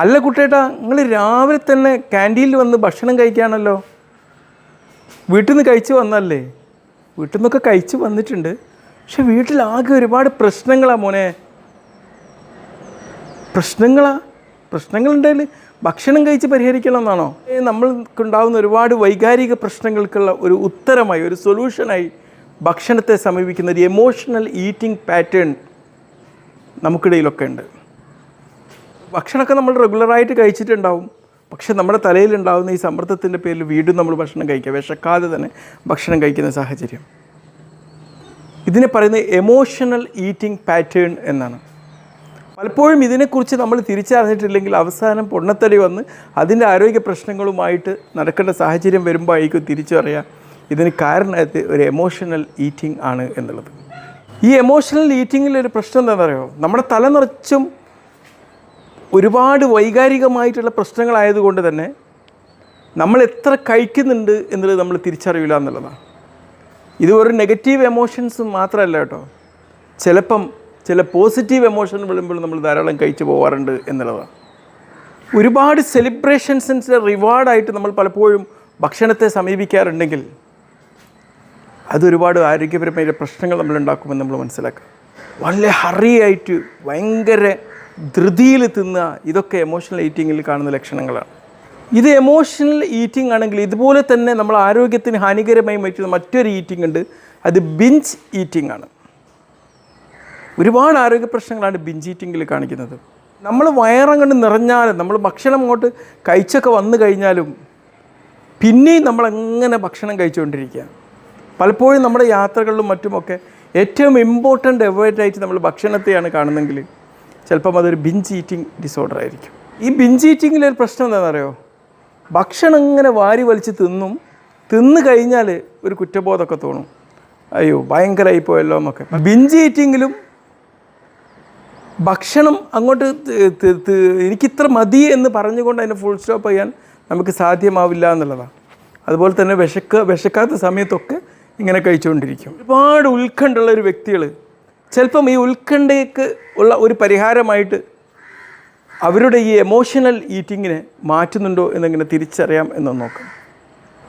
അല്ല കുട്ടേട്ടാ നിങ്ങൾ രാവിലെ തന്നെ ക്യാന്റീനിൽ വന്ന് ഭക്ഷണം കഴിക്കുകയാണല്ലോ വീട്ടിൽ നിന്ന് കഴിച്ച് വന്നല്ലേ വീട്ടിൽ നിന്നൊക്കെ കഴിച്ച് വന്നിട്ടുണ്ട്. പക്ഷെ വീട്ടിലാകെ ഒരുപാട് പ്രശ്നങ്ങളാ മോനെ. പ്രശ്നങ്ങളാ? പ്രശ്നങ്ങളുണ്ടെങ്കിൽ ഭക്ഷണം കഴിച്ച് പരിഹരിക്കണം എന്നാണോ നമ്മൾക്കുണ്ടാകുന്ന ഒരുപാട് വൈകാരിക പ്രശ്നങ്ങൾക്കുള്ള ഒരു ഉത്തരമായി ഒരു സൊല്യൂഷനായി ഭക്ഷണത്തെ സമീപിക്കുന്ന ഒരു എമോഷണൽ ഈറ്റിംഗ് പാറ്റേൺ നമുക്കിടയിലൊക്കെ ഉണ്ട്. ഭക്ഷണമൊക്കെ നമ്മൾ റെഗുലറായിട്ട് കഴിച്ചിട്ടുണ്ടാവും. പക്ഷേ നമ്മുടെ തലയിലുണ്ടാകുന്ന ഈ സമ്മർദ്ദത്തിന്റെ പേരിൽ വീണ്ടും നമ്മൾ ഭക്ഷണം കഴിക്കുക. വിശക്കാതെ തന്നെ ഭക്ഷണം കഴിക്കുന്ന സാഹചര്യം. ഇതിനെ പറയുന്നത് എമോഷണൽ ഈറ്റിംഗ് പാറ്റേൺ എന്നാണ്. പലപ്പോഴും ഇതിനെക്കുറിച്ച് നമ്മൾ തിരിച്ചറിഞ്ഞിട്ടില്ലെങ്കിൽ അവസാനം പൊണ്ണത്തടി വന്ന് അതിന്റെ ആരോഗ്യ പ്രശ്നങ്ങളുമായിട്ട് നടക്കേണ്ട സാഹചര്യം വരുമ്പോഴേക്കും തിരിച്ചറിയാം ഇതിന് കാരണമായത് ഒരു എമോഷണൽ ഈറ്റിംഗ് ആണ് എന്നുള്ളത്. ഈ എമോഷണൽ ഈറ്റിങ്ങിലൊരു പ്രശ്നം എന്താണെന്നറിയോ നമ്മുടെ തല നിറച്ചും ഒരുപാട് വൈകാരികമായിട്ടുള്ള പ്രശ്നങ്ങളായതുകൊണ്ട് തന്നെ നമ്മൾ എത്ര കഴിക്കുന്നുണ്ട് എന്നുള്ളത് നമ്മൾ തിരിച്ചറിയില്ല എന്നുള്ളതാണ്. ഇത് ഒരു നെഗറ്റീവ് എമോഷൻസ് മാത്രമല്ല കേട്ടോ. ചിലപ്പം ചില പോസിറ്റീവ് എമോഷൻ വരുമ്പോൾ നമ്മൾ ധാരാളം കഴിച്ചു പോകാറുണ്ട് എന്നുള്ളതാണ്. ഒരുപാട് സെലിബ്രേഷൻസിന്റെ റിവാർഡായിട്ട് നമ്മൾ പലപ്പോഴും ഭക്ഷണത്തെ സമീപിക്കാറുണ്ടെങ്കിൽ അതൊരുപാട് ആരോഗ്യപരമായ പ്രശ്നങ്ങൾ നമ്മൾ ഉണ്ടാക്കുമെന്ന് നമ്മൾ മനസ്സിലാക്കുക. വളരെ ഹറിയായിട്ട് ഭയങ്കര ധൃതിയിൽ തിന്നുക ഇതൊക്കെ എമോഷണൽ ഈറ്റിങ്ങിൽ കാണുന്ന ലക്ഷണങ്ങളാണ്. ഇത് എമോഷണൽ ഈറ്റിംഗ് ആണെങ്കിൽ ഇതുപോലെ തന്നെ നമ്മൾ ആരോഗ്യത്തിന് ഹാനികരമായി മാറ്റുന്ന മറ്റൊരു ഈറ്റിംഗ് ഉണ്ട്. അത് ബിഞ്ച് ഈറ്റിംഗ് ആണ്. ഒരുപാട് ആരോഗ്യ പ്രശ്നങ്ങളാണ് ബിഞ്ച് ഈറ്റിങ്ങിൽ കാണിക്കുന്നത്. നമ്മൾ വയറങ്ങോട്ട് നിറഞ്ഞാലും നമ്മൾ ഭക്ഷണം അങ്ങോട്ട് കഴിച്ചൊക്കെ വന്നു കഴിഞ്ഞാലും പിന്നെയും നമ്മളങ്ങനെ ഭക്ഷണം കഴിച്ചുകൊണ്ടിരിക്കുക? പലപ്പോഴും നമ്മുടെ യാത്രകളിലും മറ്റുമൊക്കെ ഏറ്റവും ഇമ്പോർട്ടന്റ് എവേർട്ടായിട്ട് നമ്മൾ ഭക്ഷണത്തെയാണ് കാണുന്നെങ്കിൽ ചിലപ്പം അതൊരു ബിഞ്ച് ഈറ്റിംഗ് ഡിസോർഡർ ആയിരിക്കും. ഈ ബിഞ്ച് ഈറ്റിങ്ങിലെ ഒരു പ്രശ്നം എന്താണെന്ന് അറിയോ ഭക്ഷണം ഇങ്ങനെ വാരി വലിച്ച് തിന്നും തിന്നു കഴിഞ്ഞാൽ ഒരു കുറ്റബോധമൊക്കെ തോന്നും. അയ്യോ ഭയങ്കരമായി പോയല്ലോ എന്നൊക്കെ. ബിഞ്ച് ഈറ്റിങ്ങിലും ഭക്ഷണം അങ്ങോട്ട് എനിക്കിത്ര മതി എന്ന് പറഞ്ഞുകൊണ്ട് അതിനെ ഫുൾ സ്റ്റോപ്പ് ചെയ്യാൻ നമുക്ക് സാധ്യമാവില്ല എന്നുള്ളതാണ് അതുപോലെ തന്നെ വിശക്ക വിശക്കാത്ത സമയത്തൊക്കെ ഇങ്ങനെ കഴിച്ചുകൊണ്ടിരിക്കും. ഒരുപാട് ഉത്കണ്ഠുള്ള ഒരു വ്യക്തികൾ ചിലപ്പം ഈ ഉത്കണ്ഠയ്ക്ക് ഉള്ള ഒരു പരിഹാരമായിട്ട് അവരുടെ ഈ എമോഷണൽ ഈറ്റിങ്ങിനെ മാറ്റുന്നുണ്ടോ എന്നിങ്ങനെ തിരിച്ചറിയാം എന്ന് നോക്കാം.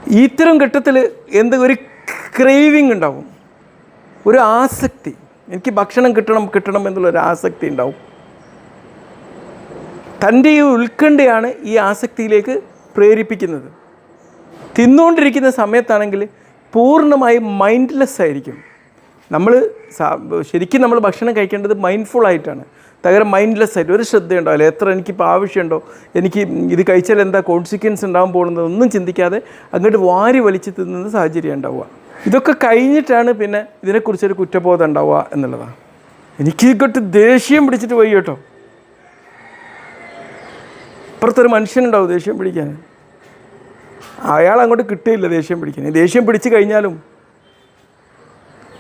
ഇത്തരം ഘട്ടത്തിൽ എന്ത് ഒരു ക്രേവിങ് ഉണ്ടാവും. ഒരു ആസക്തി. എനിക്ക് ഭക്ഷണം കിട്ടണം കിട്ടണം എന്നുള്ളൊരു ആസക്തി ഉണ്ടാവും. തന്റെ ഈ ഉത്കണ്ഠയാണ് ഈ ആസക്തിയിലേക്ക് പ്രേരിപ്പിക്കുന്നത്. തിന്നുകൊണ്ടിരിക്കുന്ന സമയത്താണെങ്കിൽ പൂർണമായും മൈൻഡ്ലെസ് ആയിരിക്കും. നമ്മൾ ശരിക്കും നമ്മൾ ഭക്ഷണം കഴിക്കേണ്ടത് മൈൻഡ്ഫുൾ ആയിട്ടാണ്. തകരം മൈൻഡ്ലെസ് ആയിട്ട് ഒരു ശ്രദ്ധയുണ്ടാവില്ല എത്ര എനിക്കിപ്പോൾ ആവശ്യമുണ്ടോ? എനിക്ക് ഇത് കഴിച്ചാൽ എന്താ കോൺസിക്വൻസ് ഉണ്ടാകാൻ പോകുന്നത് ഒന്നും ചിന്തിക്കാതെ അങ്ങോട്ട് വാരി വലിച്ച് തിന്നുന്ന സാഹചര്യം ഉണ്ടാവുക. ഇതൊക്കെ കഴിഞ്ഞിട്ടാണ് പിന്നെ ഇതിനെക്കുറിച്ചൊരു കുറ്റബോധം ഉണ്ടാവുക എന്നുള്ളതാണ്. എനിക്ക് ഇങ്ങോട്ട് ദേഷ്യം പിടിച്ചിട്ട് പോയി കേട്ടോ. അപ്പുറത്തൊരു മനുഷ്യനുണ്ടാവും ദേഷ്യം പിടിക്കാൻ. അയാൾ അങ്ങോട്ട് കിട്ടിയില്ല ദേഷ്യം പിടിക്കാൻ. ദേഷ്യം പിടിച്ച് കഴിഞ്ഞാലും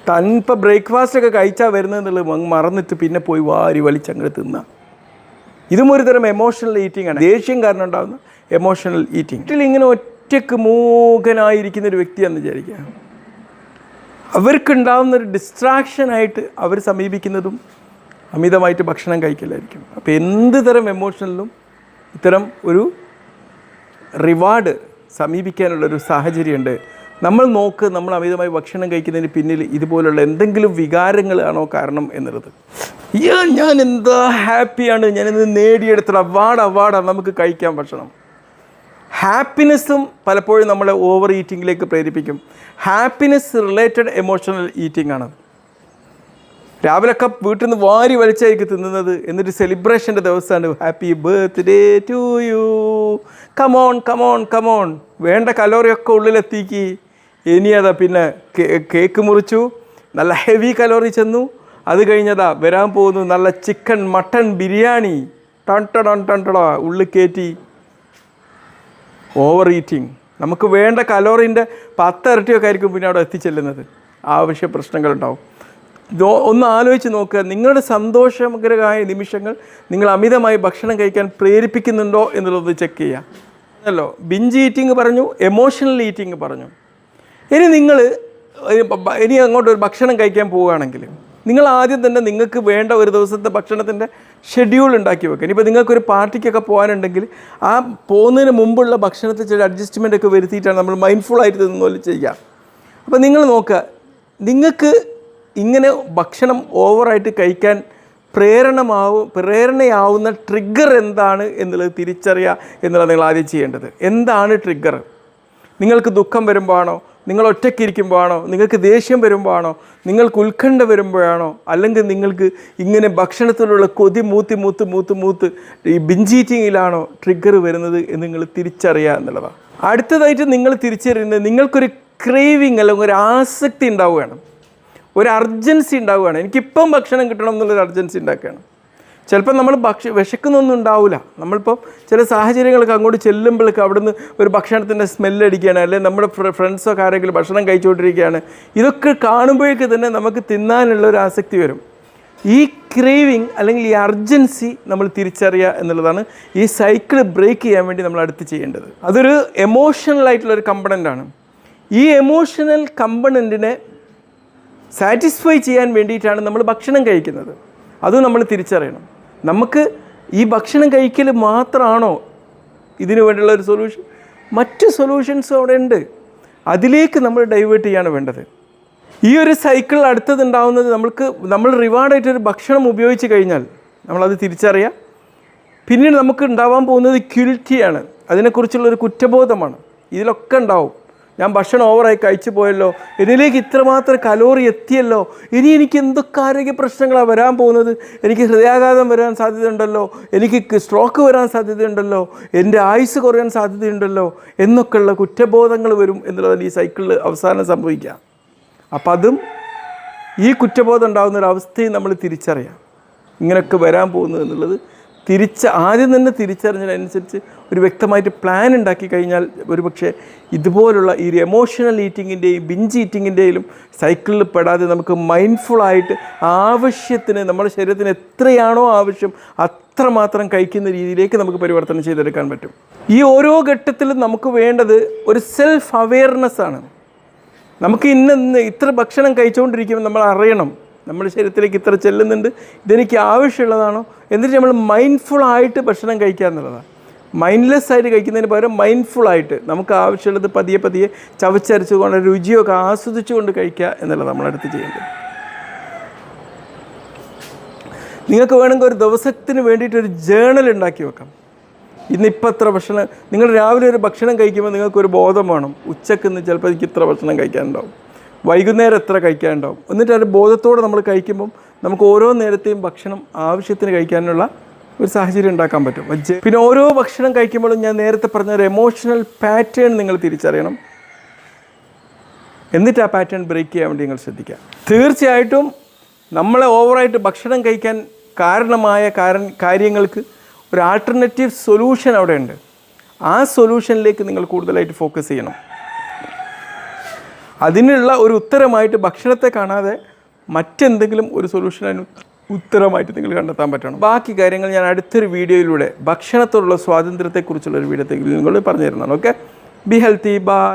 താൻ ബ്രേക്ക്ഫാസ്റ്റ് ഒക്കെ കഴിച്ചാൽ വരുന്നതെന്നുള്ളത് മറന്നിട്ട് പിന്നെ പോയി വാരി വലിച്ചങ്ങ് തിന്ന. ഇതും ഒരു തരം എമോഷണൽ ഈറ്റിംഗ് ആണ്. ദേഷ്യം കാരണം ഉണ്ടാകുന്ന എമോഷണൽ ഈറ്റിംഗ് വീട്ടിൽ ഇങ്ങനെ ഒറ്റയ്ക്ക് മൂകനായിരിക്കുന്ന ഒരു വ്യക്തിയാണെന്ന് വിചാരിക്കുക. അവർക്കുണ്ടാകുന്ന ഒരു ഡിസ്ട്രാക്ഷനായിട്ട് അവർ സമീപിക്കുന്നതും അമിതമായിട്ട് ഭക്ഷണം കഴിക്കലായിരിക്കും. അപ്പോൾ എന്ത് തരം എമോഷണലിലും ഇത്തരം ഒരു റിവാർഡ് സമീപിക്കാനുള്ളൊരു സാഹചര്യമുണ്ട്. നമ്മൾ നോക്ക് നമ്മൾ അമിതമായി ഭക്ഷണം കഴിക്കുന്നതിന് പിന്നിൽ ഇതുപോലുള്ള എന്തെങ്കിലും വികാരങ്ങളാണോ കാരണം എന്നുള്ളത്. ഞാൻ എന്താ ഹാപ്പിയാണ്. ഞാനിത് നേടിയെടുത്ത അവാർഡ് അവാർഡാണ് നമുക്ക് കഴിക്കാൻ ഭക്ഷണം. ഹാപ്പിനെസ്സും പലപ്പോഴും നമ്മളെ ഓവർ ഈറ്റിങ്ങിലേക്ക് പ്രേരിപ്പിക്കും. ഹാപ്പിനെസ് റിലേറ്റഡ് എമോഷണൽ ഈറ്റിംഗ് ആണ്. രാവിലെ കപ്പ് വീട്ടിൽ നിന്ന് വാരി വലിച്ചായിരിക്കും തിന്നുന്നത് എന്നിട്ട് സെലിബ്രേഷന്റെ ദിവസമാണ് happy birthday to you. Come on come on come on വേണ്ട കലോറിയൊക്കെ ഉള്ളിലെത്തിക്ക്. ഇനി അതാ പിന്നെ കേക്ക് മുറിച്ചു നല്ല ഹെവി കലോറി ചെന്നു. അത് കഴിഞ്ഞതാ വരാൻ പോകുന്നു നല്ല ചിക്കൻ മട്ടൺ ബിരിയാണി. ടൺ ടൺ ടൺ ടടാ ഉള്ളിൽ കയറ്റി ഓവർ ഈറ്റിംഗ് നമുക്ക് വേണ്ട കലോറിന്റെ പത്തരട്ടിയൊക്കെ ആയിരിക്കും പിന്നെ അവിടെ എത്തിച്ചെല്ലുന്നത്. ആവശ്യ പ്രശ്നങ്ങളുണ്ടാവും. ഒന്ന് ആലോചിച്ച് നോക്കുക. നിങ്ങളുടെ സന്തോഷകരമായ നിമിഷങ്ങൾ നിങ്ങൾ അമിതമായി ഭക്ഷണം കഴിക്കാൻ പ്രേരിപ്പിക്കുന്നുണ്ടോ എന്നുള്ളത് ചെക്ക് ചെയ്യാം അല്ലോ ബിഞ്ച് ഈറ്റിംഗ് പറഞ്ഞു എമോഷണൽ ഈറ്റിംഗ് പറഞ്ഞു. ഇനി നിങ്ങൾ ഇനി അങ്ങോട്ട് ഒരു ഭക്ഷണം കഴിക്കാൻ പോവുകയാണെങ്കിൽ നിങ്ങൾ ആദ്യം തന്നെ നിങ്ങൾക്ക് വേണ്ട ഒരു ദിവസത്തെ ഭക്ഷണത്തിന്റെ ഷെഡ്യൂൾ ഉണ്ടാക്കി വെക്കുക ഇനിയിപ്പോൾ നിങ്ങൾക്കൊരു പാർട്ടിക്കൊക്കെ പോകാനുണ്ടെങ്കിൽ ആ പോകുന്നതിന് മുമ്പുള്ള ഭക്ഷണത്തിൽ ചില അഡ്ജസ്റ്റ്മെന്റ് ഒക്കെ വരുത്തിയിട്ടാണ് നമ്മൾ മൈൻഡ്ഫുൾ ആയിട്ട് ഇതൊന്നും ചെയ്യുക. അപ്പോൾ നിങ്ങൾ നോക്കുക നിങ്ങൾക്ക് ഇങ്ങനെ ഭക്ഷണം ഓവറായിട്ട് കഴിക്കാൻ പ്രേരണമാവും പ്രേരണയാവുന്ന ട്രിഗർ എന്താണ് എന്നുള്ളത് തിരിച്ചറിയുക എന്നുള്ളത് നിങ്ങൾ ആദ്യം ചെയ്യേണ്ടത്. എന്താണ് ട്രിഗർ നിങ്ങൾക്ക് ദുഃഖം വരുമ്പോഴാണോ? നിങ്ങൾ ഒറ്റയ്ക്കിരിക്കുമ്പോഴാണോ? നിങ്ങൾക്ക് ദേഷ്യം വരുമ്പോഴാണോ? നിങ്ങൾക്ക് ഉത്കണ്ഠ വരുമ്പോഴാണോ? അല്ലെങ്കിൽ നിങ്ങൾക്ക് ഇങ്ങനെ ഭക്ഷണത്തിലുള്ള കൊതി മൂത്തി മൂത്ത് മൂത്ത് മൂത്ത് ഈ ബിഞ്ചീറ്റിങ്ങിലാണോ ട്രിഗർ വരുന്നത് എന്ന് നിങ്ങൾ തിരിച്ചറിയുക എന്നുള്ളതാണ്. അടുത്തതായിട്ട് നിങ്ങൾ തിരിച്ചറിയുന്നത് നിങ്ങൾക്കൊരു ക്രേവിങ് അല്ലെങ്കിൽ ഒരു ആസക്തി ഉണ്ടാവുകയാണ്. ഒരു അർജൻസി ഉണ്ടാവുകയാണ്. എനിക്കിപ്പം ഭക്ഷണം കിട്ടണം എന്നുള്ളൊരു അർജൻസി ഉണ്ടാക്കുകയാണ്. ചിലപ്പോൾ നമ്മൾ ഭക്ഷ വിശക്കുന്നൊന്നും ഉണ്ടാവില്ല നമ്മളിപ്പോൾ ചില സാഹചര്യങ്ങളൊക്കെ അങ്ങോട്ട് ചെല്ലുമ്പോഴേക്ക് അവിടുന്ന് ഒരു ഭക്ഷണത്തിന്റെ സ്മെല്ല് അടിക്കുകയാണ് അല്ലെങ്കിൽ നമ്മുടെ ഫ്രണ്ട്സൊക്കെ ആരെങ്കിലും ഭക്ഷണം കഴിച്ചുകൊണ്ടിരിക്കുകയാണ്. ഇതൊക്കെ കാണുമ്പോഴേക്ക് തന്നെ നമുക്ക് തിന്നാനുള്ള ഒരു ആസക്തി വരും. ഈ ക്രേവിങ് അല്ലെങ്കിൽ ഈ അർജൻസി നമ്മൾ തിരിച്ചറിയുക എന്നുള്ളതാണ് ഈ സൈക്കിൾ ബ്രേക്ക് ചെയ്യാൻ വേണ്ടി നമ്മൾ അടുത്ത് ചെയ്യേണ്ടത്. അതൊരു എമോഷണൽ ആയിട്ടുള്ള ഒരു കമ്പണന്റ് ആണ്. ഈ എമോഷണൽ കമ്പണന്റിനെ സാറ്റിസ്ഫൈ ചെയ്യാൻ വേണ്ടിയിട്ടാണ് നമ്മൾ ഭക്ഷണം കഴിക്കുന്നത്. അത് നമ്മൾ തിരിച്ചറിയണം. നമുക്ക് ഈ ഭക്ഷണം കഴിക്കൽ മാത്രമാണോ ഇതിനു വേണ്ടിയുള്ള ഒരു സൊല്യൂഷൻ മറ്റ് സൊല്യൂഷൻസ് അവിടെ ഉണ്ട്. അതിലേക്ക് നമ്മൾ ഡൈവേർട്ട് ചെയ്യാണ് വേണ്ടത്. ഈ ഒരു സൈക്കിൾ അടുത്തതുണ്ടാവുന്നത് നമ്മൾക്ക് നമ്മൾ റിവാർഡായിട്ട് ഒരു ഭക്ഷണം ഉപയോഗിച്ച് കഴിഞ്ഞാൽ നമ്മളത് തിരിച്ചറിയാം. പിന്നീട് നമുക്ക് ഉണ്ടാവാൻ പോകുന്നത് ക്യൂരിറ്റിയാണ് അതിനെക്കുറിച്ചുള്ളൊരു കുറ്റബോധമാണ്. ഇതിലൊക്കെ ഉണ്ടാവും. ഞാൻ ഭക്ഷണം ഓവറായി കഴിച്ചു പോയല്ലോ. എന്നിലേക്ക് ഇത്രമാത്രം കലോറി എത്തിയല്ലോ. ഇനി എനിക്ക് എന്തൊക്കെ ആരോഗ്യ പ്രശ്നങ്ങളാണ് വരാൻ പോകുന്നത്? എനിക്ക് ഹൃദയാഘാതം വരാൻ സാധ്യതയുണ്ടല്ലോ. എനിക്ക് സ്ട്രോക്ക് വരാൻ സാധ്യതയുണ്ടല്ലോ. എന്റെ ആയുസ് കുറയാൻ സാധ്യതയുണ്ടല്ലോ. എന്നൊക്കെയുള്ള കുറ്റബോധങ്ങൾ വരും എന്നുള്ളതാണ് ഈ സൈക്കിളിൽ അവസാനം സംഭവിക്കുക. അപ്പം അതും ഈ കുറ്റബോധം ഉണ്ടാകുന്ന ഒരു അവസ്ഥയും നമ്മൾ തിരിച്ചറിയാം. ഇങ്ങനെയൊക്കെ വരാൻ പോകുന്നത് എന്നുള്ളത് തിരിച്ച് ആദ്യം തന്നെ തിരിച്ചറിഞ്ഞതിനനുസരിച്ച് ഒരു വ്യക്തമായിട്ട് പ്ലാൻ ഉണ്ടാക്കി കഴിഞ്ഞാൽ ഒരുപക്ഷെ ഇതുപോലുള്ള ഈ ഒരു എമോഷണൽ ഈറ്റിങ്ങിന്റെയും ബിഞ്ച് ഈറ്റിങ്ങിന്റെയും സൈക്കിളിൽ പെടാതെ നമുക്ക് മൈൻഡ്ഫുള്ളായിട്ട് ആവശ്യത്തിന് നമ്മുടെ ശരീരത്തിന് എത്രയാണോ ആവശ്യം അത്രമാത്രം കഴിക്കുന്ന രീതിയിലേക്ക് നമുക്ക് പരിവർത്തനം ചെയ്തെടുക്കാൻ പറ്റും. ഈ ഓരോ ഘട്ടത്തിലും നമുക്ക് വേണ്ടത് ഒരു സെൽഫ് അവെയർനെസ് ആണ്. നമുക്ക് ഇന്ന് ഇത്ര ഭക്ഷണം കഴിച്ചുകൊണ്ടിരിക്കുമ്പോൾ നമ്മൾ അറിയണം. നമ്മുടെ ശരീരത്തിലേക്ക് ഇത്ര ചെല്ലുന്നുണ്ട്. ഇതെനിക്ക് ആവശ്യമുള്ളതാണോ? എന്നിട്ട് നമ്മൾ മൈൻഡ്ഫുൾ ആയിട്ട് ഭക്ഷണം കഴിക്കുക എന്നുള്ളതാണ്. മൈൻഡ്ലെസ് ആയിട്ട് കഴിക്കുന്നതിന് പകരം മൈൻഡ്ഫുൾ ആയിട്ട് നമുക്ക് ആവശ്യമുള്ളത് പതിയെ പതിയെ ചവച്ചരച്ചുകൊണ്ട് രുചിയൊക്കെ ആസ്വദിച്ചുകൊണ്ട് കഴിക്കുക എന്നുള്ളത് നമ്മളടുത്ത് ചെയ്യേണ്ടത്. നിങ്ങൾക്ക് വേണമെങ്കിൽ ഒരു ദിവസത്തിന് വേണ്ടിയിട്ട് ഒരു ജേണൽ ഉണ്ടാക്കി വെക്കാം. ഇന്ന് ഇപ്പം എത്ര ഭക്ഷണം നിങ്ങൾ രാവിലെ ഒരു ഭക്ഷണം കഴിക്കുമ്പോൾ നിങ്ങൾക്കൊരു ബോധം വേണം. ഉച്ചയ്ക്ക് ഇന്ന് ചിലപ്പോൾ എനിക്ക് ഇത്ര ഭക്ഷണം കഴിക്കാനുണ്ടാവും. വൈകുന്നേരം എത്ര കഴിക്കാനുണ്ടാവും? എന്നിട്ട് ഒരു ബോധത്തോടെ നമ്മൾ കഴിക്കുമ്പം നമുക്ക് ഓരോ നേരത്തെയും ഭക്ഷണം ആവശ്യത്തിന് കഴിക്കാനുള്ള ഒരു സാഹചര്യം ഉണ്ടാക്കാൻ പറ്റും. പിന്നെ ഓരോ ഭക്ഷണം കഴിക്കുമ്പോഴും ഞാൻ നേരത്തെ പറഞ്ഞ ഒരു എമോഷണൽ പാറ്റേൺ നിങ്ങൾ തിരിച്ചറിയണം. എന്നിട്ട് ആ പാറ്റേൺ ബ്രേക്ക് ചെയ്യാൻ വേണ്ടി നിങ്ങൾ ശ്രദ്ധിക്കുക. തീർച്ചയായിട്ടും നമ്മളെ ഓവറായിട്ട് ഭക്ഷണം കഴിക്കാൻ കാരണമായ കാര്യങ്ങൾക്ക് ഒരു ആൾട്ടർനേറ്റീവ് സൊല്യൂഷൻ അവിടെയുണ്ട്. ആ സൊല്യൂഷനിലേക്ക് നിങ്ങൾ കൂടുതലായിട്ട് ഫോക്കസ് ചെയ്യണം. അതിനുള്ള ഒരു ഉത്തരമായിട്ട് ഭക്ഷണത്തെ കാണാതെ മറ്റെന്തെങ്കിലും ഒരു സൊല്യൂഷൻ അതിന് ഉത്തരമായിട്ട് നിങ്ങൾ കണ്ടെത്താൻ പറ്റണം. ബാക്കി കാര്യങ്ങൾ ഞാൻ അടുത്തൊരു വീഡിയോയിലൂടെ ഭക്ഷണത്തോടുള്ള സ്വാതന്ത്ര്യത്തെക്കുറിച്ചുള്ള ഒരു വീഡിയോത്തേക്ക് നിങ്ങൾ പറഞ്ഞു തരുന്നതാണ് ഓക്കെ ബി ഹെൽത്തി ബൈ